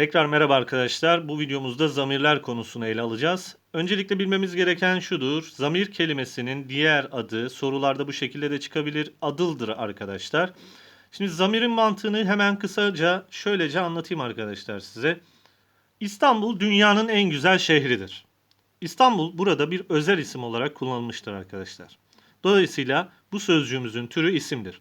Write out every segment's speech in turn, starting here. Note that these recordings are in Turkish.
Tekrar merhaba arkadaşlar. Bu videomuzda zamirler konusunu ele alacağız. Öncelikle bilmemiz gereken şudur. Zamir kelimesinin diğer adı sorularda bu şekilde de çıkabilir. Adıldır arkadaşlar. Şimdi zamirin mantığını hemen kısaca şöylece anlatayım arkadaşlar size. İstanbul dünyanın en güzel şehridir. İstanbul burada bir özel isim olarak kullanılmıştır arkadaşlar. Dolayısıyla bu sözcüğümüzün türü isimdir.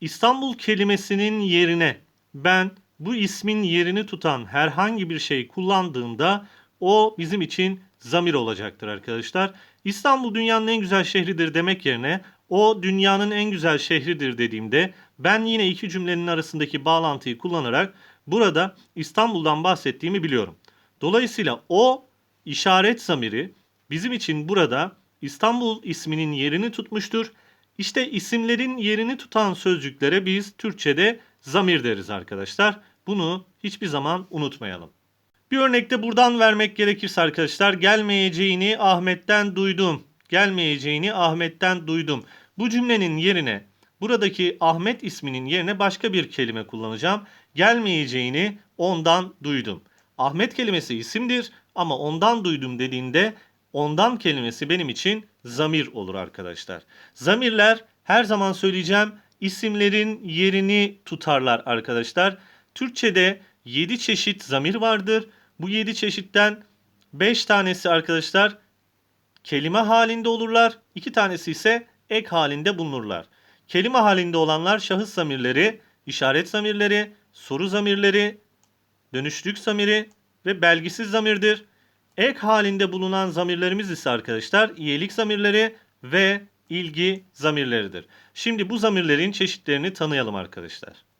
İstanbul kelimesinin yerine ben bu ismin yerini tutan herhangi bir şey kullandığımda o bizim için zamir olacaktır arkadaşlar. İstanbul dünyanın en güzel şehridir demek yerine o dünyanın en güzel şehridir dediğimde ben yine iki cümlenin arasındaki bağlantıyı kullanarak burada İstanbul'dan bahsettiğimi biliyorum. Dolayısıyla o işaret zamiri bizim için burada İstanbul isminin yerini tutmuştur. İşte isimlerin yerini tutan sözcüklere biz Türkçe'de zamir deriz arkadaşlar. Bunu hiçbir zaman unutmayalım. Bir örnekte buradan vermek gerekirse arkadaşlar gelmeyeceğini Ahmet'ten duydum. Gelmeyeceğini Ahmet'ten duydum. Bu cümlenin yerine buradaki Ahmet isminin yerine başka bir kelime kullanacağım. Gelmeyeceğini ondan duydum. Ahmet kelimesi isimdir ama ondan duydum dediğinde ondan kelimesi benim için zamir olur arkadaşlar. Zamirler her zaman söyleyeceğim isimlerin yerini tutarlar arkadaşlar. Türkçe'de 7 çeşit zamir vardır. Bu 7 çeşitten 5 tanesi arkadaşlar kelime halinde olurlar. 2 tanesi ise ek halinde bulunurlar. Kelime halinde olanlar şahıs zamirleri, işaret zamirleri, soru zamirleri, dönüşlük zamiri ve belgisiz zamirdir. Ek halinde bulunan zamirlerimiz ise arkadaşlar iyilik zamirleri ve ilgi zamirleridir. Şimdi bu zamirlerin çeşitlerini tanıyalım arkadaşlar.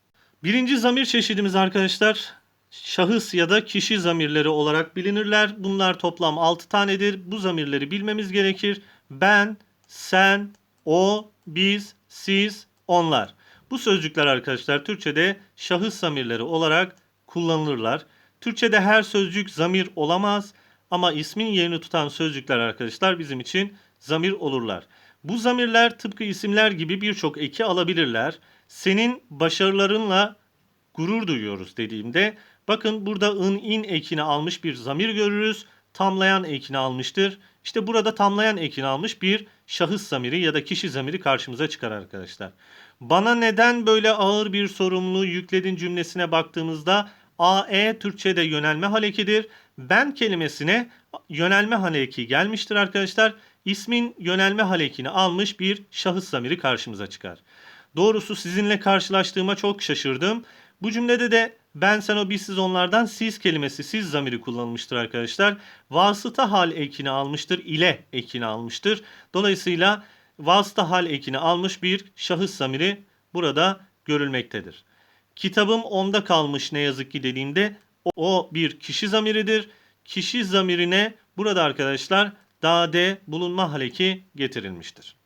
Birinci zamir çeşidimiz arkadaşlar şahıs ya da kişi zamirleri olarak bilinirler. Bunlar toplam 6 tanedir. Bu zamirleri bilmemiz gerekir. Ben, sen, o, biz, siz, onlar. Bu sözcükler arkadaşlar Türkçe'de şahıs zamirleri olarak kullanılırlar. Türkçe'de her sözcük zamir olamaz ama ismin yerini tutan sözcükler arkadaşlar bizim için zamir olurlar. Bu zamirler tıpkı isimler gibi birçok eki alabilirler. Senin başarılarınla gurur duyuyoruz dediğimde bakın burada ın in ekini almış bir zamir görürüz. Tamlayan ekini almıştır. İşte burada tamlayan ekini almış bir şahıs zamiri ya da kişi zamiri karşımıza çıkar arkadaşlar. Bana neden böyle ağır bir sorumluluğu yükledin cümlesine baktığımızda AE Türkçe'de yönelme halekidir. Ben kelimesine yönelme haleki gelmiştir arkadaşlar. İsmin yönelme halekini almış bir şahıs zamiri karşımıza çıkar. Doğrusu sizinle karşılaştığıma çok şaşırdım. Bu cümlede de ben sen o biz siz onlardan siz kelimesi siz zamiri kullanılmıştır arkadaşlar. Vasıta hal ekini almıştır ile ekini almıştır. Dolayısıyla vasıta hal ekini almış bir şahıs zamiri burada görülmektedir. Kitabım onda kalmış ne yazık ki dediğimde o bir kişi zamiridir. Kişi zamirine burada arkadaşlar dade bulunma haleki getirilmiştir.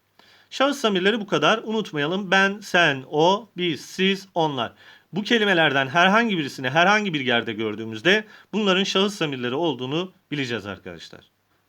Şahıs zamirleri bu kadar. Unutmayalım. Ben, sen, o, biz, siz, onlar. Bu kelimelerden herhangi birisini herhangi bir yerde gördüğümüzde bunların şahıs zamirleri olduğunu bileceğiz arkadaşlar.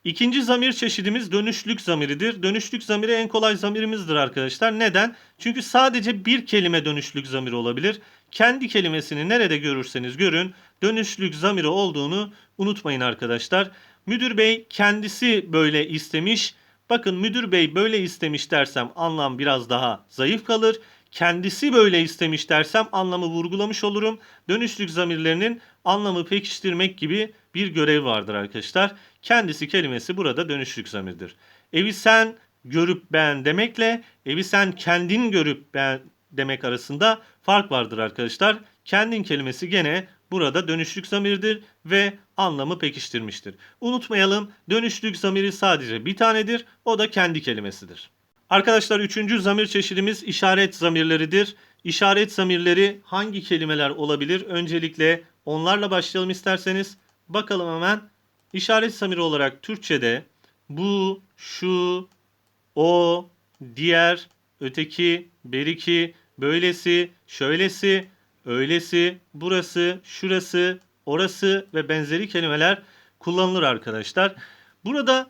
İkinci zamir çeşidimiz dönüşlük zamiridir. Dönüşlük zamiri en kolay zamirimizdir arkadaşlar. Neden? Çünkü sadece bir kelime dönüşlük zamiri olabilir. Kendi kelimesini nerede görürseniz görün dönüşlük zamiri olduğunu unutmayın arkadaşlar. Müdür bey kendisi böyle istemiş. Bakın müdür bey böyle istemiş dersem anlam biraz daha zayıf kalır. Kendisi böyle istemiş dersem anlamı vurgulamış olurum. Dönüşlük zamirlerinin anlamı pekiştirmek gibi bir görev vardır arkadaşlar. Kendisi kelimesi burada dönüşlük zamirdir. Evi sen görüp ben demekle evi sen kendin görüp ben demek arasında fark vardır arkadaşlar. Kendin kelimesi gene burada dönüşlük zamirdir ve anlamı pekiştirmiştir. Unutmayalım dönüşlük zamiri sadece bir tanedir. O da kendi kelimesidir. Arkadaşlar üçüncü zamir çeşidimiz işaret zamirleridir. İşaret zamirleri hangi kelimeler olabilir? Öncelikle onlarla başlayalım isterseniz. Bakalım hemen. İşaret zamiri olarak Türkçe'de bu, şu, o, diğer, öteki, beriki, böylesi, şöylesi, öylesi, burası, şurası, orası ve benzeri kelimeler kullanılır arkadaşlar. Burada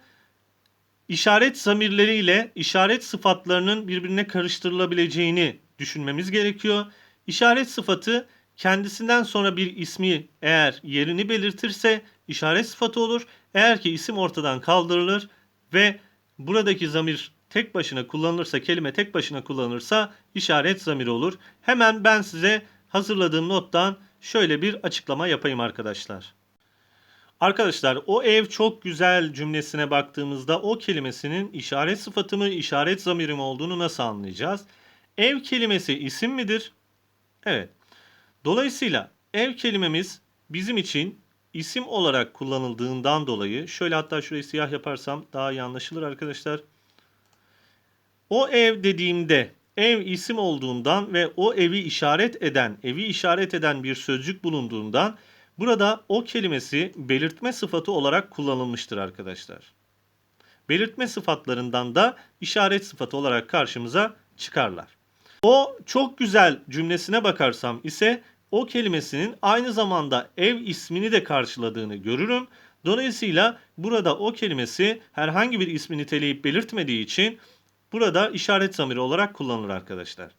işaret zamirleriyle işaret sıfatlarının birbirine karıştırılabileceğini düşünmemiz gerekiyor. İşaret sıfatı kendisinden sonra bir ismi eğer yerini belirtirse işaret sıfatı olur. Eğer ki isim ortadan kaldırılır ve buradaki zamir tek başına kullanılırsa, kelime tek başına kullanılırsa işaret zamiri olur. Hemen ben size hazırladığım nottan şöyle bir açıklama yapayım arkadaşlar. Arkadaşlar o ev çok güzel cümlesine baktığımızda o kelimesinin işaret sıfatı mı, işaret zamiri mi olduğunu nasıl anlayacağız? Ev kelimesi isim midir? Evet. Dolayısıyla ev kelimemiz bizim için isim olarak kullanıldığından dolayı şöyle hatta şurayı siyah yaparsam daha iyi anlaşılır arkadaşlar. O ev dediğimde ev isim olduğundan ve o evi işaret eden, evi işaret eden bir sözcük bulunduğundan burada o kelimesi belirtme sıfatı olarak kullanılmıştır arkadaşlar. Belirtme sıfatlarından da işaret sıfatı olarak karşımıza çıkarlar. O çok güzel cümlesine bakarsam ise o kelimesinin aynı zamanda ev ismini de karşıladığını görürüm. Dolayısıyla burada o kelimesi herhangi bir ismi niteleyip belirtmediği için burada işaret zamiri olarak kullanılır arkadaşlar.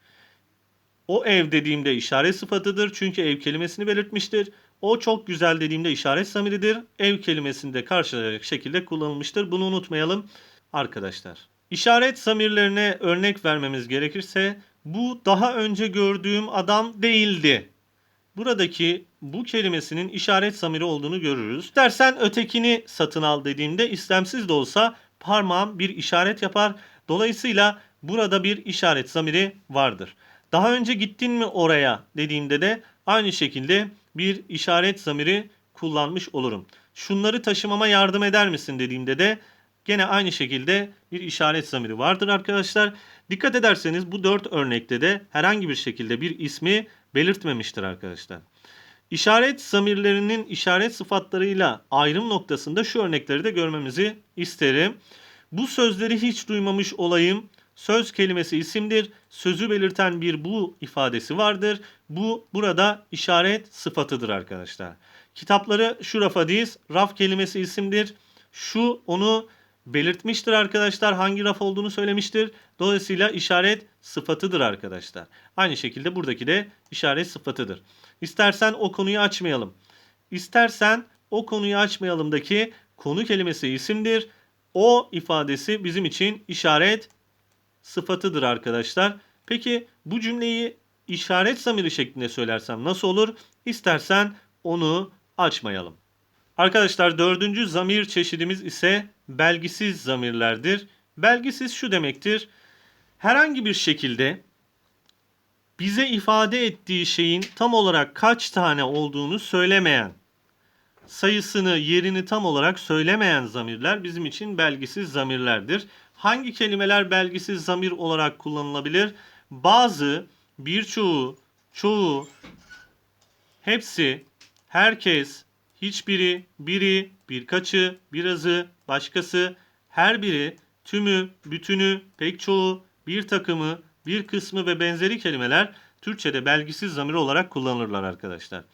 O ev dediğimde işaret sıfatıdır çünkü ev kelimesini belirtmiştir. O çok güzel dediğimde işaret zamiridir. Ev kelimesini de karşılayacak şekilde kullanılmıştır. Bunu unutmayalım arkadaşlar. İşaret zamirlerine örnek vermemiz gerekirse bu daha önce gördüğüm adam değildi. Buradaki bu kelimesinin işaret zamiri olduğunu görürüz. İstersen ötekini satın al dediğimde istemsiz de olsa parmağım bir işaret yapar. Dolayısıyla burada bir işaret zamiri vardır. Daha önce gittin mi oraya dediğimde de aynı şekilde bir işaret zamiri kullanmış olurum. Şunları taşımama yardım eder misin dediğimde de gene aynı şekilde bir işaret zamiri vardır arkadaşlar. Dikkat ederseniz bu dört örnekte de herhangi bir şekilde bir ismi belirtmemiştir arkadaşlar. İşaret zamirlerinin işaret sıfatlarıyla ayrım noktasında şu örnekleri de görmemizi isterim. Bu sözleri hiç duymamış olayım. Söz kelimesi isimdir. Sözü belirten bir bu ifadesi vardır. Bu burada işaret sıfatıdır arkadaşlar. Kitapları şu rafa diz. Raf kelimesi isimdir. Şu onu belirtmiştir arkadaşlar. Hangi raf olduğunu söylemiştir. Dolayısıyla işaret sıfatıdır arkadaşlar. Aynı şekilde buradaki de işaret sıfatıdır. İstersen o konuyu açmayalım. İstersen o konuyu açmayalımdaki konu kelimesi isimdir. O ifadesi bizim için işaret sıfatıdır arkadaşlar. Peki bu cümleyi işaret zamiri şeklinde söylersem nasıl olur? İstersen onu açmayalım. Arkadaşlar dördüncü zamir çeşidimiz ise belgisiz zamirlerdir. Belgisiz şu demektir. Herhangi bir şekilde bize ifade ettiği şeyin tam olarak kaç tane olduğunu söylemeyen, sayısını, yerini tam olarak söylemeyen zamirler bizim için belgisiz zamirlerdir. Hangi kelimeler belgisiz zamir olarak kullanılabilir? Bazı, birçoğu, çoğu, hepsi, herkes, hiçbiri, biri, birkaçı, birazı, başkası, her biri, tümü, bütünü, pek çoğu, bir takımı, bir kısmı ve benzeri kelimeler Türkçe'de belgisiz zamir olarak kullanılırlar arkadaşlar.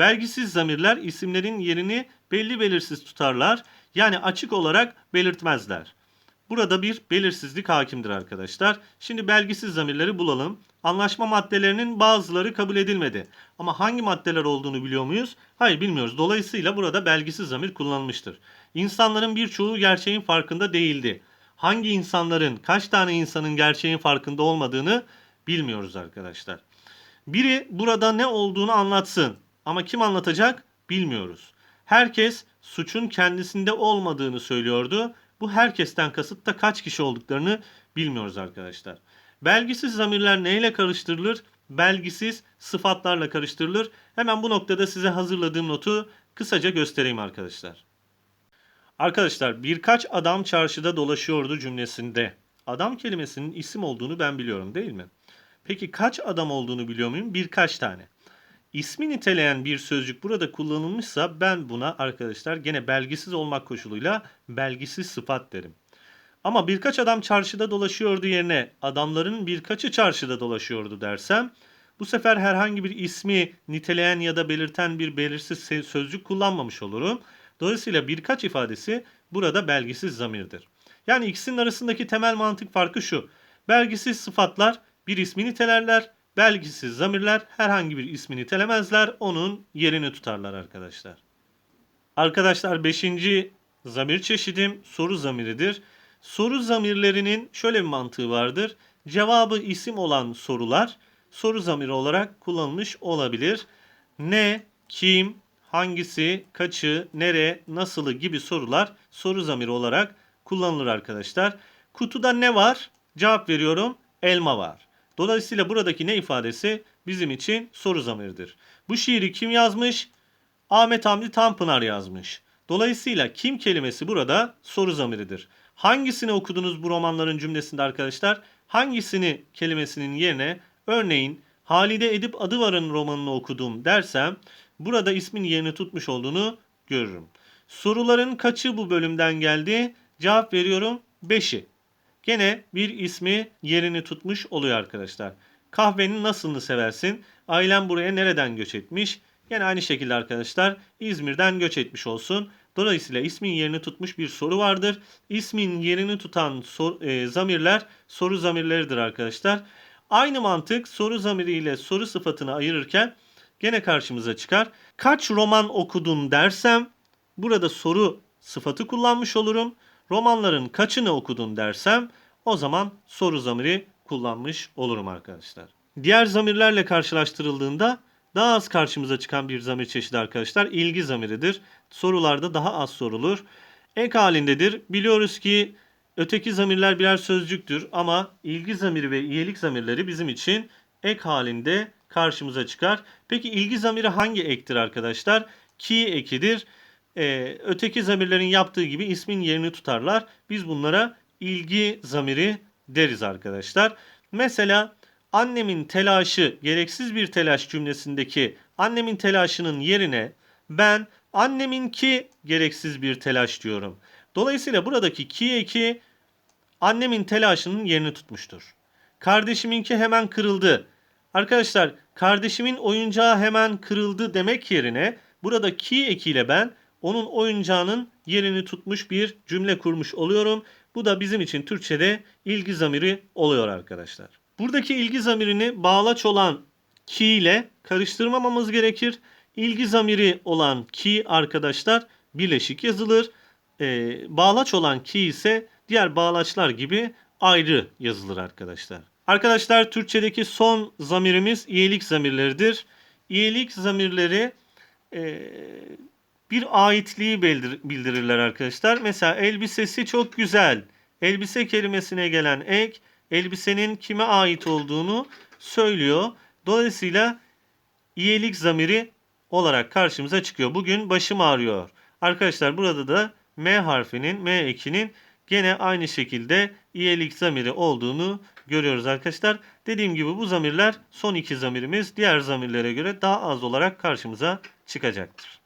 Belgisiz zamirler isimlerin yerini belli belirsiz tutarlar. Yani açık olarak belirtmezler. Burada bir belirsizlik hakimdir arkadaşlar. Şimdi belgisiz zamirleri bulalım. Anlaşma maddelerinin bazıları kabul edilmedi. Ama hangi maddeler olduğunu biliyor muyuz? Hayır bilmiyoruz. Dolayısıyla burada belgisiz zamir kullanılmıştır. İnsanların birçoğu gerçeğin farkında değildi. Hangi insanların, kaç tane insanın gerçeğin farkında olmadığını bilmiyoruz arkadaşlar. Biri burada ne olduğunu anlatsın. Ama kim anlatacak bilmiyoruz. Herkes suçun kendisinde olmadığını söylüyordu. Bu herkesten kasıt da kaç kişi olduklarını bilmiyoruz arkadaşlar. Belgisiz zamirler neyle karıştırılır? Belgisiz sıfatlarla karıştırılır. Hemen bu noktada size hazırladığım notu kısaca göstereyim arkadaşlar. Arkadaşlar birkaç adam çarşıda dolaşıyordu cümlesinde. Adam kelimesinin isim olduğunu ben biliyorum değil mi? Peki kaç adam olduğunu biliyor muyum? Birkaç tane. İsmi niteleyen bir sözcük burada kullanılmışsa ben buna arkadaşlar gene belgisiz olmak koşuluyla belgisiz sıfat derim. Ama birkaç adam çarşıda dolaşıyordu yerine adamların birkaçı çarşıda dolaşıyordu dersem bu sefer herhangi bir ismi niteleyen ya da belirten bir belirsiz sözcük kullanmamış olurum. Dolayısıyla birkaç ifadesi burada belgisiz zamirdir. Yani ikisinin arasındaki temel mantık farkı şu. Belgisiz sıfatlar bir ismi nitelerler, belgisiz zamirler herhangi bir ismi nitelemezler. Onun yerini tutarlar arkadaşlar. Arkadaşlar 5. zamir çeşidim soru zamiridir. Soru zamirlerinin şöyle bir mantığı vardır. Cevabı isim olan sorular soru zamiri olarak kullanılmış olabilir. Ne, kim, hangisi, kaçı, nere, nasılı gibi sorular soru zamiri olarak kullanılır arkadaşlar. Kutuda ne var? Cevap veriyorum. Elma var. Dolayısıyla buradaki ne ifadesi bizim için soru zamiridir. Bu şiiri kim yazmış? Ahmet Hamdi Tanpınar yazmış. Dolayısıyla kim kelimesi burada soru zamiridir. Hangisini okudunuz bu romanların cümlesinde arkadaşlar? Hangisini kelimesinin yerine örneğin Halide Edip Adıvar'ın romanını okudum dersem burada ismin yerini tutmuş olduğunu görürüm. Soruların kaçı bu bölümden geldi? Cevap veriyorum 5'i. Gene bir ismi yerini tutmuş oluyor arkadaşlar. Kahvenin nasılını seversin? Ailem buraya nereden göç etmiş? Yine aynı şekilde arkadaşlar İzmir'den göç etmiş olsun. Dolayısıyla ismin yerini tutmuş bir soru vardır. İsmin yerini tutan sor, e, zamirler soru zamirleridir arkadaşlar. Aynı mantık soru zamiri ile soru sıfatını ayırırken gene karşımıza çıkar. Kaç roman okudun dersem burada soru sıfatı kullanmış olurum. Romanların kaçını okudun dersem o zaman soru zamiri kullanmış olurum arkadaşlar. Diğer zamirlerle karşılaştırıldığında daha az karşımıza çıkan bir zamir çeşidi arkadaşlar ilgi zamiridir. Sorularda daha az sorulur. Ek halindedir. Biliyoruz ki öteki zamirler birer sözcüktür ama ilgi zamiri ve iyilik zamirleri bizim için ek halinde karşımıza çıkar. Peki ilgi zamiri hangi ektir arkadaşlar? Ki ekidir. Ee, öteki zamirlerin yaptığı gibi ismin yerini tutarlar. Biz bunlara ilgi zamiri deriz arkadaşlar. Mesela annemin telaşı gereksiz bir telaş cümlesindeki annemin telaşının yerine ben anneminki gereksiz bir telaş diyorum. Dolayısıyla buradaki ki eki annemin telaşının yerini tutmuştur. Kardeşiminki hemen kırıldı. Arkadaşlar kardeşimin oyuncağı hemen kırıldı demek yerine burada ki ekiyle ben onun oyuncağının yerini tutmuş bir cümle kurmuş oluyorum. Bu da bizim için Türkçe'de ilgi zamiri oluyor arkadaşlar. Buradaki ilgi zamirini bağlaç olan ki ile karıştırmamamız gerekir. İlgi zamiri olan ki arkadaşlar birleşik yazılır. Ee, bağlaç olan ki ise diğer bağlaçlar gibi ayrı yazılır arkadaşlar. Arkadaşlar Türkçedeki son zamirimiz iyilik zamirleridir. İyilik zamirleri e, bir aitliği bildir- bildirirler arkadaşlar. Mesela elbisesi çok güzel. Elbise kelimesine gelen ek elbisenin kime ait olduğunu söylüyor. Dolayısıyla iyilik zamiri olarak karşımıza çıkıyor. Bugün başım ağrıyor. Arkadaşlar burada da M harfinin, M ekinin gene aynı şekilde iyilik zamiri olduğunu görüyoruz arkadaşlar. Dediğim gibi bu zamirler son iki zamirimiz diğer zamirlere göre daha az olarak karşımıza çıkacaktır.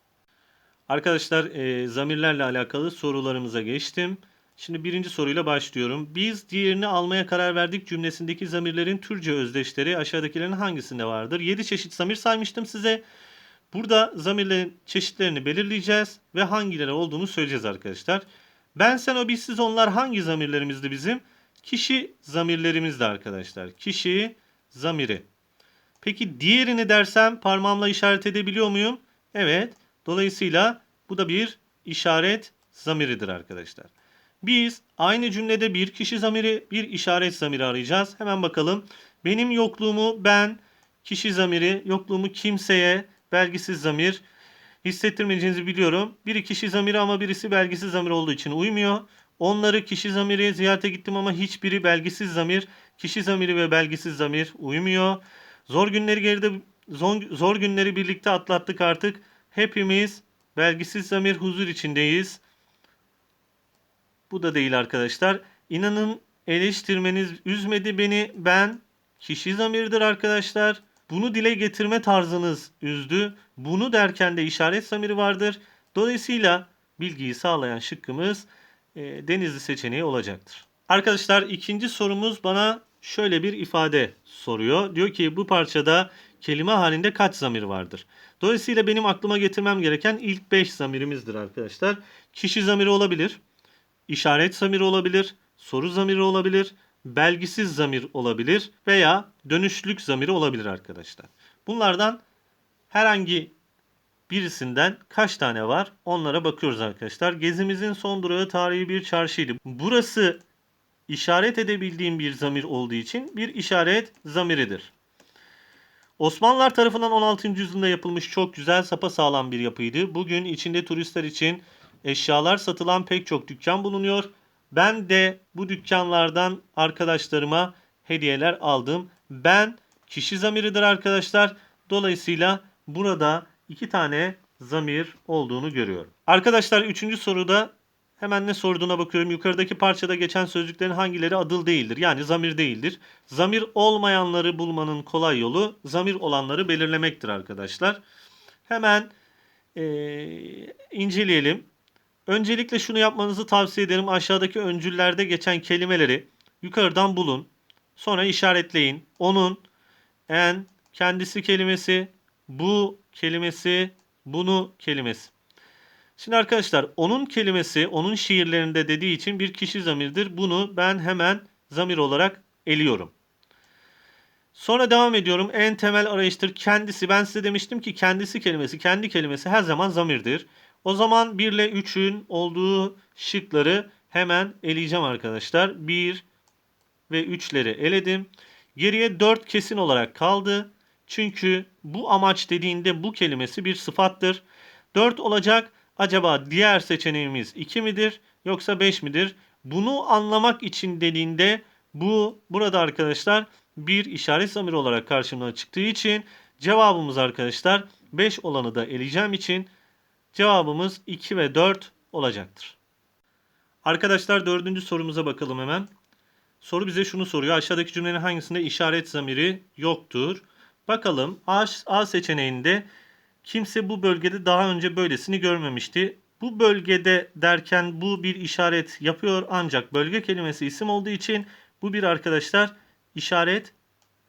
Arkadaşlar e, zamirlerle alakalı sorularımıza geçtim. Şimdi birinci soruyla başlıyorum. Biz diğerini almaya karar verdik cümlesindeki zamirlerin Türkçe özdeşleri aşağıdakilerin hangisinde vardır? 7 çeşit zamir saymıştım size. Burada zamirlerin çeşitlerini belirleyeceğiz ve hangileri olduğunu söyleyeceğiz arkadaşlar. Ben, sen, o, biz, siz, onlar hangi zamirlerimizdi bizim? Kişi zamirlerimizdi arkadaşlar. Kişi zamiri. Peki diğerini dersem parmağımla işaret edebiliyor muyum? Evet. Dolayısıyla bu da bir işaret zamiridir arkadaşlar. Biz aynı cümlede bir kişi zamiri, bir işaret zamiri arayacağız. Hemen bakalım. Benim yokluğumu ben, kişi zamiri, yokluğumu kimseye, belgisiz zamir. Hissettirmeyeceğinizi biliyorum. Biri kişi zamiri ama birisi belgisiz zamir olduğu için uymuyor. Onları kişi zamiri ziyarete gittim ama hiçbiri belgisiz zamir. Kişi zamiri ve belgisiz zamir uymuyor. Zor günleri geride zor, zor günleri birlikte atlattık artık. Hepimiz belgisiz zamir huzur içindeyiz. Bu da değil arkadaşlar. İnanın eleştirmeniz üzmedi beni. Ben kişi zamiridir arkadaşlar. Bunu dile getirme tarzınız üzdü. Bunu derken de işaret zamiri vardır. Dolayısıyla bilgiyi sağlayan şıkkımız e, denizli seçeneği olacaktır. Arkadaşlar ikinci sorumuz bana şöyle bir ifade soruyor. Diyor ki bu parçada kelime halinde kaç zamir vardır? Dolayısıyla benim aklıma getirmem gereken ilk 5 zamirimizdir arkadaşlar. Kişi zamiri olabilir, işaret zamiri olabilir, soru zamiri olabilir, belgisiz zamir olabilir veya dönüşlük zamiri olabilir arkadaşlar. Bunlardan herhangi birisinden kaç tane var onlara bakıyoruz arkadaşlar. Gezimizin son durağı tarihi bir çarşıydı. Burası işaret edebildiğim bir zamir olduğu için bir işaret zamiridir. Osmanlılar tarafından 16. yüzyılda yapılmış çok güzel sapasağlam bir yapıydı. Bugün içinde turistler için eşyalar satılan pek çok dükkan bulunuyor. Ben de bu dükkanlardan arkadaşlarıma hediyeler aldım. Ben kişi zamiridir arkadaşlar. Dolayısıyla burada iki tane zamir olduğunu görüyorum. Arkadaşlar üçüncü soruda hemen ne sorduğuna bakıyorum. Yukarıdaki parçada geçen sözcüklerin hangileri adıl değildir? Yani zamir değildir. Zamir olmayanları bulmanın kolay yolu zamir olanları belirlemektir arkadaşlar. Hemen eee, inceleyelim. Öncelikle şunu yapmanızı tavsiye ederim. Aşağıdaki öncüllerde geçen kelimeleri yukarıdan bulun. Sonra işaretleyin. Onun, en, kendisi kelimesi, bu kelimesi, bunu kelimesi. Şimdi arkadaşlar onun kelimesi onun şiirlerinde dediği için bir kişi zamirdir. Bunu ben hemen zamir olarak eliyorum. Sonra devam ediyorum. En temel arayıştır kendisi. Ben size demiştim ki kendisi kelimesi, kendi kelimesi her zaman zamirdir. O zaman 1 ile 3'ün olduğu şıkları hemen eleyeceğim arkadaşlar. 1 ve 3'leri eledim. Geriye 4 kesin olarak kaldı. Çünkü bu amaç dediğinde bu kelimesi bir sıfattır. 4 olacak. Acaba diğer seçeneğimiz 2 midir yoksa 5 midir? Bunu anlamak için dediğinde bu burada arkadaşlar bir işaret zamiri olarak karşımıza çıktığı için cevabımız arkadaşlar 5 olanı da eleyeceğim için cevabımız 2 ve 4 olacaktır. Arkadaşlar dördüncü sorumuza bakalım hemen. Soru bize şunu soruyor. Aşağıdaki cümlenin hangisinde işaret zamiri yoktur? Bakalım A, A seçeneğinde kimse bu bölgede daha önce böylesini görmemişti. Bu bölgede derken bu bir işaret yapıyor ancak bölge kelimesi isim olduğu için bu bir arkadaşlar işaret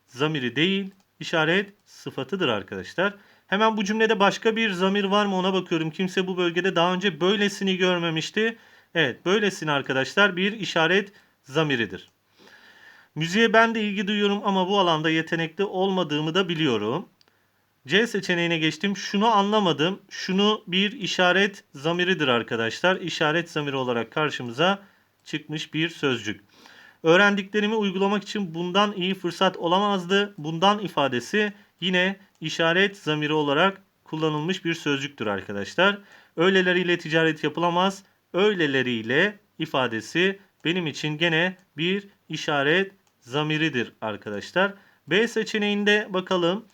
zamiri değil, işaret sıfatıdır arkadaşlar. Hemen bu cümlede başka bir zamir var mı ona bakıyorum. Kimse bu bölgede daha önce böylesini görmemişti. Evet, böylesini arkadaşlar bir işaret zamiridir. Müziğe ben de ilgi duyuyorum ama bu alanda yetenekli olmadığımı da biliyorum. C seçeneğine geçtim. Şunu anlamadım. Şunu bir işaret zamiridir arkadaşlar. İşaret zamiri olarak karşımıza çıkmış bir sözcük. Öğrendiklerimi uygulamak için bundan iyi fırsat olamazdı. Bundan ifadesi yine işaret zamiri olarak kullanılmış bir sözcüktür arkadaşlar. Öyleleriyle ticaret yapılamaz. Öyleleriyle ifadesi benim için gene bir işaret zamiridir arkadaşlar. B seçeneğinde bakalım.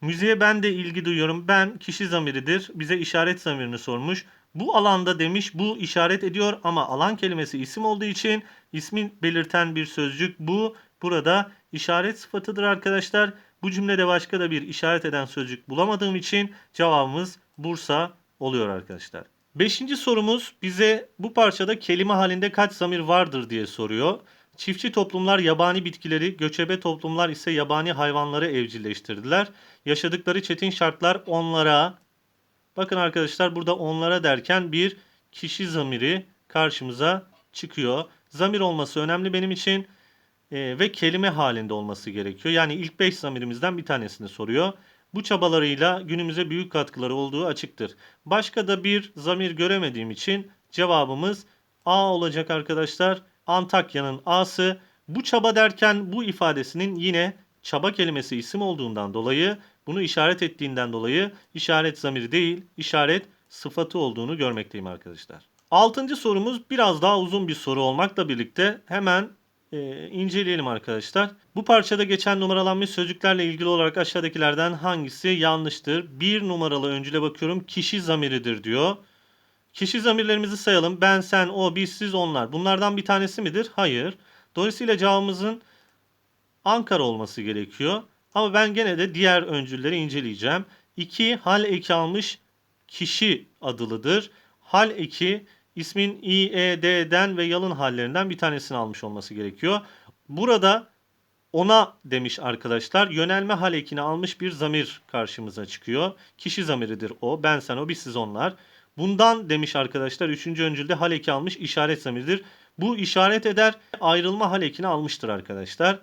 Müziğe ben de ilgi duyuyorum. Ben kişi zamiridir. Bize işaret zamirini sormuş. Bu alanda demiş bu işaret ediyor ama alan kelimesi isim olduğu için ismin belirten bir sözcük bu. Burada işaret sıfatıdır arkadaşlar. Bu cümlede başka da bir işaret eden sözcük bulamadığım için cevabımız Bursa oluyor arkadaşlar. Beşinci sorumuz bize bu parçada kelime halinde kaç zamir vardır diye soruyor. Çiftçi toplumlar yabani bitkileri, göçebe toplumlar ise yabani hayvanları evcilleştirdiler. Yaşadıkları çetin şartlar onlara, bakın arkadaşlar burada onlara derken bir kişi zamiri karşımıza çıkıyor. Zamir olması önemli benim için e, ve kelime halinde olması gerekiyor. Yani ilk 5 zamirimizden bir tanesini soruyor. Bu çabalarıyla günümüze büyük katkıları olduğu açıktır. Başka da bir zamir göremediğim için cevabımız A olacak arkadaşlar. Antakya'nın A'sı. Bu çaba derken bu ifadesinin yine çaba kelimesi isim olduğundan dolayı bunu işaret ettiğinden dolayı işaret zamiri değil işaret sıfatı olduğunu görmekteyim arkadaşlar. Altıncı sorumuz biraz daha uzun bir soru olmakla birlikte hemen e, inceleyelim arkadaşlar. Bu parçada geçen numaralanmış sözcüklerle ilgili olarak aşağıdakilerden hangisi yanlıştır? Bir numaralı öncüle bakıyorum kişi zamiridir diyor. Kişi zamirlerimizi sayalım. Ben, sen, o, biz, siz, onlar. Bunlardan bir tanesi midir? Hayır. Dolayısıyla cevabımızın Ankara olması gerekiyor. Ama ben gene de diğer öncülleri inceleyeceğim. 2. Hal eki almış kişi adılıdır. Hal eki ismin i, e, d'den ve yalın hallerinden bir tanesini almış olması gerekiyor. Burada ona demiş arkadaşlar. Yönelme hal ekini almış bir zamir karşımıza çıkıyor. Kişi zamiridir o. Ben, sen, o, biz, siz, onlar. Bundan demiş arkadaşlar. Üçüncü öncülde hal eki almış işaret zamiridir. Bu işaret eder ayrılma hal ekini almıştır arkadaşlar.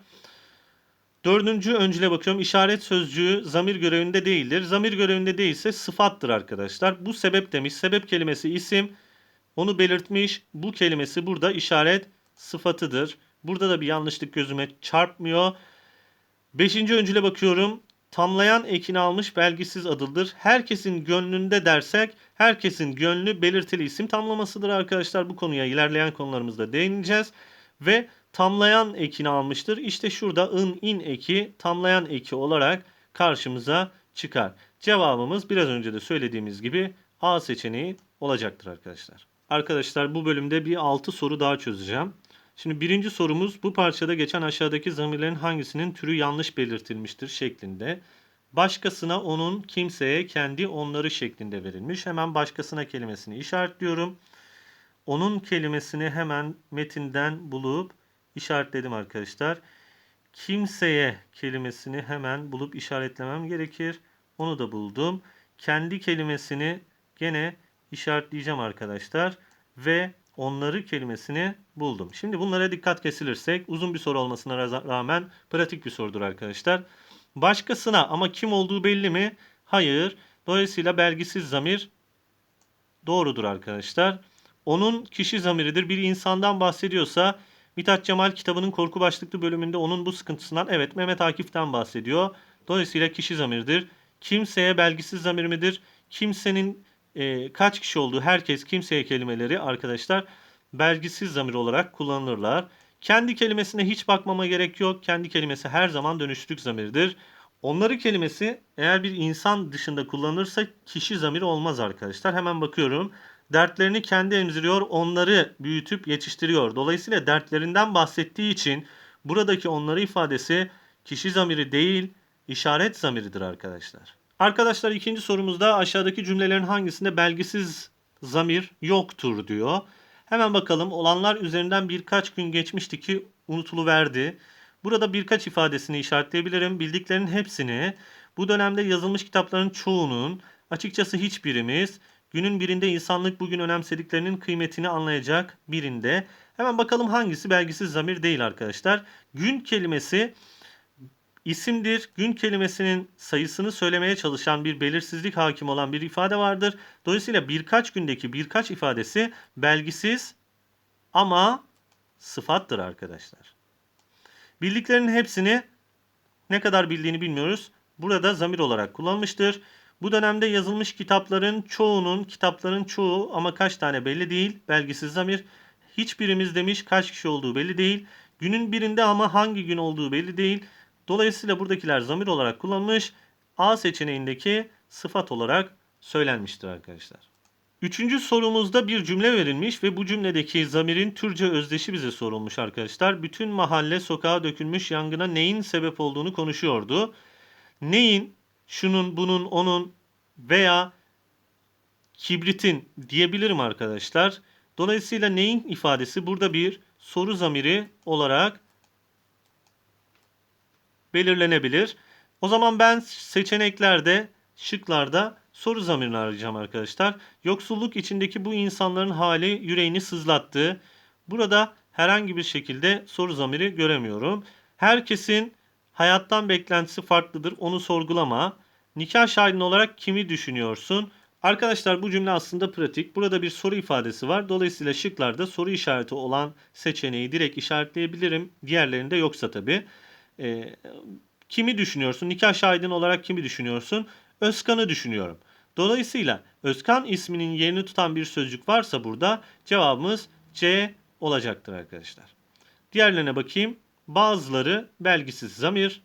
Dördüncü öncüle bakıyorum. İşaret sözcüğü zamir görevinde değildir. Zamir görevinde değilse sıfattır arkadaşlar. Bu sebep demiş. Sebep kelimesi isim. Onu belirtmiş. Bu kelimesi burada işaret sıfatıdır. Burada da bir yanlışlık gözüme çarpmıyor. Beşinci öncüle bakıyorum. Tamlayan ekini almış belgisiz adıdır. Herkesin gönlünde dersek herkesin gönlü belirtili isim tamlamasıdır arkadaşlar. Bu konuya ilerleyen konularımızda değineceğiz. Ve tamlayan ekini almıştır. İşte şurada ın in eki tamlayan eki olarak karşımıza çıkar. Cevabımız biraz önce de söylediğimiz gibi A seçeneği olacaktır arkadaşlar. Arkadaşlar bu bölümde bir 6 soru daha çözeceğim. Şimdi birinci sorumuz bu parçada geçen aşağıdaki zamirlerin hangisinin türü yanlış belirtilmiştir şeklinde. Başkasına onun, kimseye, kendi, onları şeklinde verilmiş. Hemen başkasına kelimesini işaretliyorum. Onun kelimesini hemen metinden bulup işaretledim arkadaşlar. Kimseye kelimesini hemen bulup işaretlemem gerekir. Onu da buldum. Kendi kelimesini gene işaretleyeceğim arkadaşlar. Ve onları kelimesini buldum. Şimdi bunlara dikkat kesilirsek uzun bir soru olmasına ra- rağmen pratik bir sorudur arkadaşlar. Başkasına ama kim olduğu belli mi? Hayır. Dolayısıyla belgisiz zamir doğrudur arkadaşlar. Onun kişi zamiridir. Bir insandan bahsediyorsa Mithat Cemal kitabının korku başlıklı bölümünde onun bu sıkıntısından evet Mehmet Akif'ten bahsediyor. Dolayısıyla kişi zamirdir. Kimseye belgisiz zamir midir? Kimsenin e, kaç kişi olduğu herkes kimseye kelimeleri arkadaşlar belgisiz zamir olarak kullanılırlar. Kendi kelimesine hiç bakmama gerek yok. Kendi kelimesi her zaman dönüştürük zamirdir. Onları kelimesi eğer bir insan dışında kullanılırsa kişi zamiri olmaz arkadaşlar. Hemen bakıyorum. Dertlerini kendi emziriyor, onları büyütüp yetiştiriyor. Dolayısıyla dertlerinden bahsettiği için buradaki onları ifadesi kişi zamiri değil, işaret zamiridir arkadaşlar. Arkadaşlar ikinci sorumuzda aşağıdaki cümlelerin hangisinde belgisiz zamir yoktur diyor. Hemen bakalım olanlar üzerinden birkaç gün geçmişti ki unutuluverdi. Burada birkaç ifadesini işaretleyebilirim. Bildiklerinin hepsini bu dönemde yazılmış kitapların çoğunun açıkçası hiçbirimiz günün birinde insanlık bugün önemsediklerinin kıymetini anlayacak birinde. Hemen bakalım hangisi belgisiz zamir değil arkadaşlar. Gün kelimesi isimdir. Gün kelimesinin sayısını söylemeye çalışan bir belirsizlik hakim olan bir ifade vardır. Dolayısıyla birkaç gündeki birkaç ifadesi belgisiz ama sıfattır arkadaşlar. Bildiklerinin hepsini ne kadar bildiğini bilmiyoruz. Burada zamir olarak kullanmıştır. Bu dönemde yazılmış kitapların çoğunun, kitapların çoğu ama kaç tane belli değil. Belgisiz zamir. Hiçbirimiz demiş kaç kişi olduğu belli değil. Günün birinde ama hangi gün olduğu belli değil. Dolayısıyla buradakiler zamir olarak kullanılmış. A seçeneğindeki sıfat olarak söylenmiştir arkadaşlar. Üçüncü sorumuzda bir cümle verilmiş ve bu cümledeki zamirin Türkçe özdeşi bize sorulmuş arkadaşlar. Bütün mahalle sokağa dökülmüş yangına neyin sebep olduğunu konuşuyordu. Neyin, şunun, bunun, onun veya kibritin diyebilirim arkadaşlar. Dolayısıyla neyin ifadesi burada bir soru zamiri olarak belirlenebilir. O zaman ben seçeneklerde, şıklarda soru zamirini arayacağım arkadaşlar. Yoksulluk içindeki bu insanların hali yüreğini sızlattı. Burada herhangi bir şekilde soru zamiri göremiyorum. Herkesin hayattan beklentisi farklıdır. Onu sorgulama. Nikah şahidin olarak kimi düşünüyorsun? Arkadaşlar bu cümle aslında pratik. Burada bir soru ifadesi var. Dolayısıyla şıklarda soru işareti olan seçeneği direkt işaretleyebilirim. Diğerlerinde yoksa tabii. Ee, kimi düşünüyorsun? Nikah şahidin olarak kimi düşünüyorsun? Özkan'ı düşünüyorum. Dolayısıyla Özkan isminin yerini tutan bir sözcük varsa burada cevabımız C olacaktır arkadaşlar. Diğerlerine bakayım. Bazıları belgisiz zamir.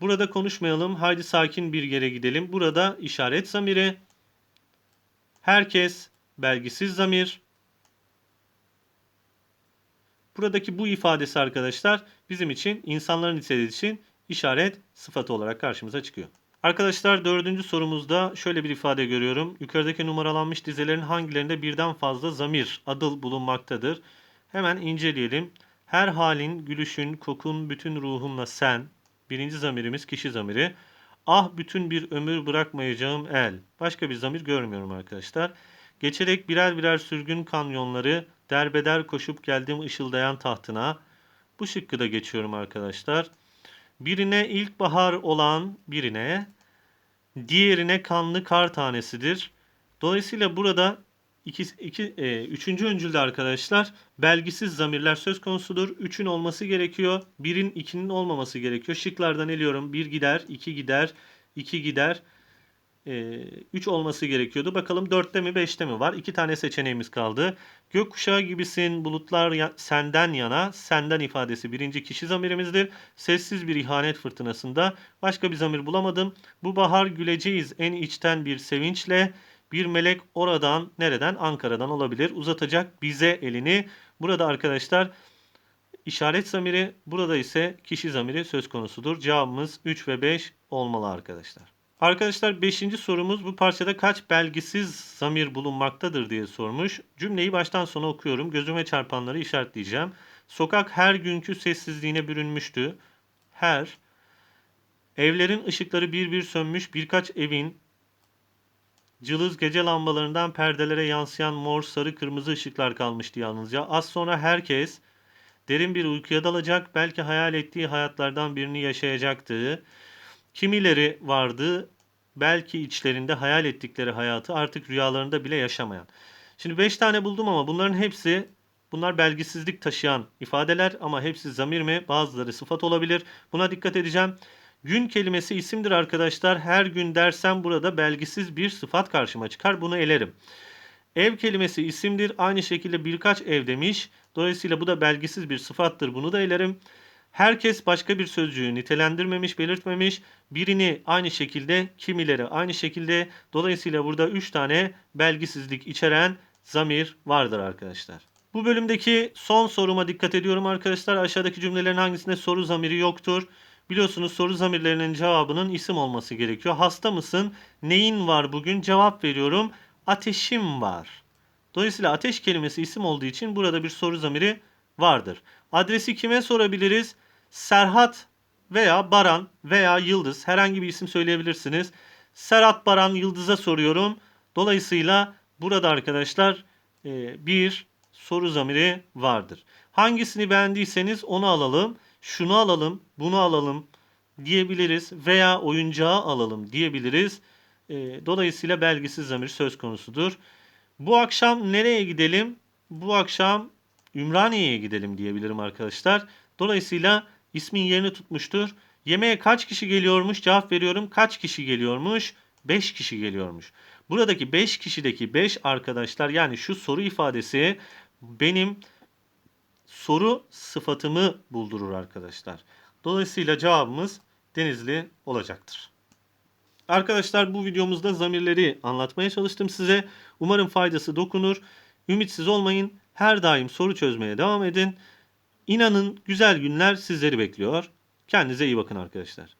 Burada konuşmayalım. Haydi sakin bir yere gidelim. Burada işaret zamiri. Herkes belgisiz zamir. Buradaki bu ifadesi arkadaşlar bizim için insanların istediği için işaret sıfatı olarak karşımıza çıkıyor. Arkadaşlar dördüncü sorumuzda şöyle bir ifade görüyorum. Yukarıdaki numaralanmış dizelerin hangilerinde birden fazla zamir, adıl bulunmaktadır? Hemen inceleyelim. Her halin, gülüşün, kokun, bütün ruhunla sen. Birinci zamirimiz kişi zamiri. Ah bütün bir ömür bırakmayacağım el. Başka bir zamir görmüyorum arkadaşlar. Geçerek birer birer sürgün kanyonları Derbeder koşup geldim ışıldayan tahtına. Bu şıkkı da geçiyorum arkadaşlar. Birine ilkbahar olan birine, diğerine kanlı kar tanesidir. Dolayısıyla burada iki, iki, e, üçüncü öncülde arkadaşlar belgisiz zamirler söz konusudur. Üçün olması gerekiyor. Birin ikinin olmaması gerekiyor. Şıklardan eliyorum. Bir gider, iki gider, iki gider. 3 olması gerekiyordu. Bakalım 4'te mi 5'te mi var? 2 tane seçeneğimiz kaldı. Gökkuşağı gibisin bulutlar ya- senden yana senden ifadesi birinci kişi zamirimizdir. Sessiz bir ihanet fırtınasında başka bir zamir bulamadım. Bu bahar güleceğiz en içten bir sevinçle. Bir melek oradan nereden? Ankara'dan olabilir. Uzatacak bize elini. Burada arkadaşlar işaret zamiri burada ise kişi zamiri söz konusudur. Cevabımız 3 ve 5 olmalı arkadaşlar. Arkadaşlar 5. sorumuz bu parçada kaç belgisiz zamir bulunmaktadır diye sormuş. Cümleyi baştan sona okuyorum. Gözüme çarpanları işaretleyeceğim. Sokak her günkü sessizliğine bürünmüştü. Her. Evlerin ışıkları bir bir sönmüş birkaç evin cılız gece lambalarından perdelere yansıyan mor, sarı, kırmızı ışıklar kalmıştı yalnızca. Az sonra herkes derin bir uykuya dalacak, belki hayal ettiği hayatlardan birini yaşayacaktı. Kimileri vardı belki içlerinde hayal ettikleri hayatı artık rüyalarında bile yaşamayan. Şimdi 5 tane buldum ama bunların hepsi bunlar belgisizlik taşıyan ifadeler ama hepsi zamir mi? Bazıları sıfat olabilir. Buna dikkat edeceğim. Gün kelimesi isimdir arkadaşlar. Her gün dersem burada belgisiz bir sıfat karşıma çıkar. Bunu elerim. Ev kelimesi isimdir. Aynı şekilde birkaç ev demiş. Dolayısıyla bu da belgisiz bir sıfattır. Bunu da elerim. Herkes başka bir sözcüğü nitelendirmemiş, belirtmemiş. Birini aynı şekilde, kimileri aynı şekilde. Dolayısıyla burada 3 tane belgisizlik içeren zamir vardır arkadaşlar. Bu bölümdeki son soruma dikkat ediyorum arkadaşlar. Aşağıdaki cümlelerin hangisinde soru zamiri yoktur? Biliyorsunuz soru zamirlerinin cevabının isim olması gerekiyor. Hasta mısın? Neyin var bugün? Cevap veriyorum. Ateşim var. Dolayısıyla ateş kelimesi isim olduğu için burada bir soru zamiri vardır. Adresi kime sorabiliriz? Serhat veya Baran veya Yıldız herhangi bir isim söyleyebilirsiniz. Serhat Baran Yıldız'a soruyorum. Dolayısıyla burada arkadaşlar e, bir soru zamiri vardır. Hangisini beğendiyseniz onu alalım. Şunu alalım, bunu alalım diyebiliriz veya oyuncağı alalım diyebiliriz. E, Dolayısıyla belgisiz zamir söz konusudur. Bu akşam nereye gidelim? Bu akşam Ümraniye'ye gidelim diyebilirim arkadaşlar. Dolayısıyla ismin yerini tutmuştur. Yemeğe kaç kişi geliyormuş? Cevap veriyorum. Kaç kişi geliyormuş? 5 kişi geliyormuş. Buradaki 5 kişideki 5 arkadaşlar yani şu soru ifadesi benim soru sıfatımı buldurur arkadaşlar. Dolayısıyla cevabımız Denizli olacaktır. Arkadaşlar bu videomuzda zamirleri anlatmaya çalıştım size. Umarım faydası dokunur. Ümitsiz olmayın. Her daim soru çözmeye devam edin. İnanın güzel günler sizleri bekliyor. Kendinize iyi bakın arkadaşlar.